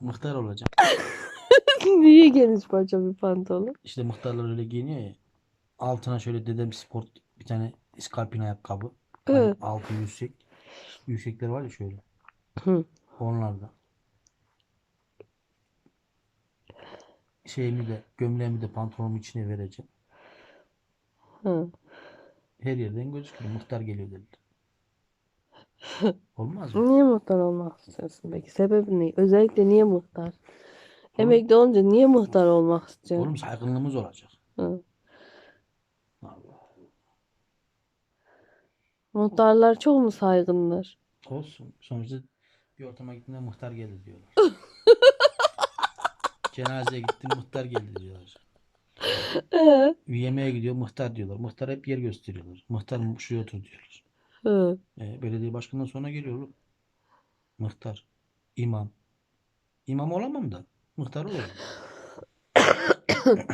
Muhtar olacağım. Niye geniş parça bir pantolon? İşte muhtarlar öyle giyiniyor ya. Altına şöyle dedem sport bir tane iskalpin ayakkabı. Hani Evet. altı yüksek. Yüksekler var ya şöyle. Hı. Onlarda. Şeyimi de gömleğimi de pantolonumun içine vereceğim. Hı. Her yerden gözüküyor. Muhtar geliyor dediler. Olmaz mı? Niye muhtar olmak istiyorsun peki? Sebebi ne? Özellikle niye muhtar? Emekli olunca niye muhtar olmak istiyorsun? Oğlum saygınlığımız olacak. Hı. Allah. Muhtarlar çok mu saygınlar? Olsun. Sonuçta bir ortama gittiğinde muhtar geldi diyorlar. Cenazeye gittim muhtar geldi diyorlar. Ee? Yemeğe gidiyor muhtar diyorlar. Muhtar hep yer gösteriyorlar. Muhtar şuraya otur diyorlar. Hı. E, belediye başkanından sonra geliyor oğlum. Muhtar. imam. İmam olamam da. Muhtar olurum.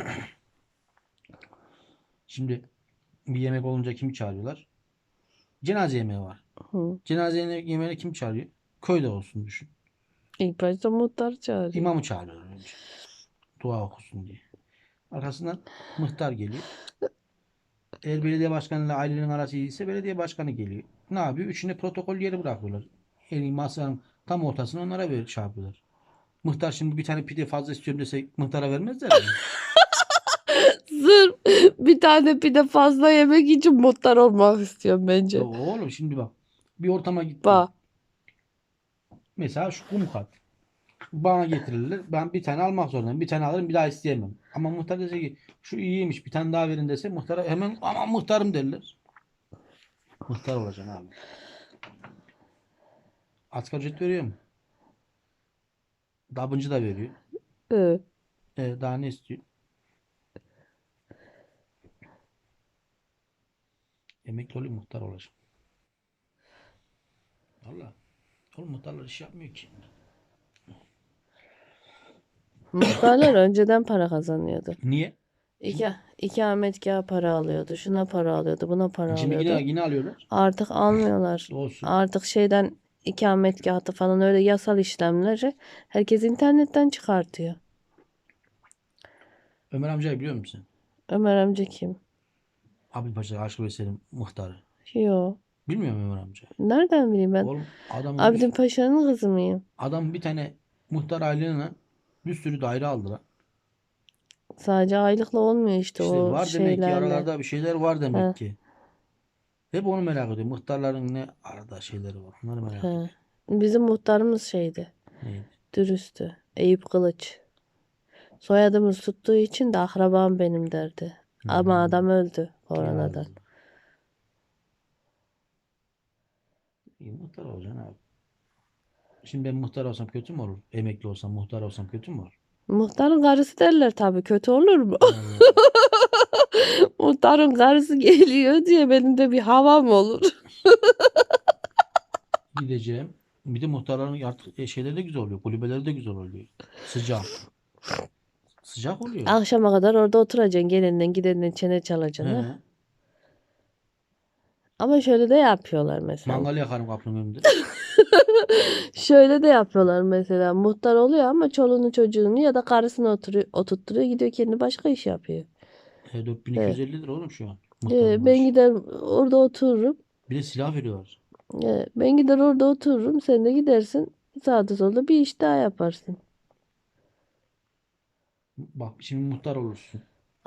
Şimdi bir yemek olunca kimi çağırıyorlar? Cenaze yemeği var. Hı. Cenaze yemeğine kim çağırıyor? Köyde olsun düşün. İlk başta muhtar çağırıyor. İmamı çağırıyorlar önce. Dua okusun diye. Arkasından muhtar geliyor. Eğer belediye başkanıyla ailenin arası iyiyse belediye başkanı geliyor. Ne yapıyor? Üçüne protokol yeri bırakıyorlar. Yani masanın tam ortasına onlara ver, şey yapıyorlar. Muhtar şimdi bir tane pide fazla istiyorum dese muhtara vermezler mi? Sırf bir tane pide fazla yemek için muhtar olmak istiyorum bence. Ya Oğlum şimdi bak. Bir ortama gittim. Bak. Mesela şu kum kat. Bana getirirler. Ben bir tane almak zorundayım. Bir tane alırım bir daha isteyemem. Ama muhtar dese ki şu iyiymiş bir tane daha verin dese muhtara hemen aman muhtarım derler. Muhtar olacaksın abi. Asgari ücret veriyor mu? Dabıncı da veriyor. Evet. E, daha ne istiyor? Emekli olayım muhtar olacağım. Valla. Oğlum muhtarlar iş yapmıyor ki. Muhtarlar önceden para kazanıyordu. Niye? İki, ikametgah para alıyordu. Şuna para alıyordu. Buna para Şimdi yine, alıyordu. yine alıyorlar. Artık almıyorlar. Olsun. Artık şeyden ikametgahta falan öyle yasal işlemleri herkes internetten çıkartıyor. Ömer amcayı biliyor musun? Ömer amca kim? Abi Paşa Aşk Veysel'in muhtarı. Yo. Bilmiyor musun Ömer amcayı? Nereden bileyim ben? Oğlum adam, Abdin Paşa'nın kızı mıyım? adam bir tane muhtar aylığına bir sürü daire aldı lan. Sadece aylıkla olmuyor işte, İşte o var demek ki şeylerle. aralarda bir şeyler var demek He. ki. Hep onu merak ediyorum. Muhtarların ne arada şeyleri var. Onları merak ediyorum. He. Bizim muhtarımız şeydi. Neydi? Dürüsttü. Eyüp Kılıç. Soyadımız tuttuğu için de akrabam benim derdi. Ama Hmm. adam öldü koronadan. İyi muhtar olacaksın abi. Şimdi ben muhtar olsam kötü mü olur? Emekli olsam muhtar olsam kötü mü olur? Muhtarın karısı derler tabii. Kötü olur mu? Muhtarın karısı geliyor diye benim de bir havam olur. gideceğim. Bir de muhtarların artık e, şeyleri de güzel oluyor. Kulübeleri de güzel oluyor. Sıcak. Sıcak oluyor. Akşama kadar orada oturacaksın. Gelenden gidenden çene çalacaksın. ha. Ama şöyle de yapıyorlar mesela. Mangal yakarım kapının önünde. Şöyle de yapıyorlar mesela. Muhtar oluyor ama çoluğunu çocuğunu ya da karısını oturuyor, oturtturuyor. Gidiyor kendi başka iş yapıyor. E, 4250 lira oğlum şu an. Ee, Muhtarın ben maaşı. gider orada otururum. Bir de silah veriyorlar. Ee, ben gider orada otururum. Sen de gidersin. Sağda solda bir iş daha yaparsın. Bak şimdi muhtar olursun.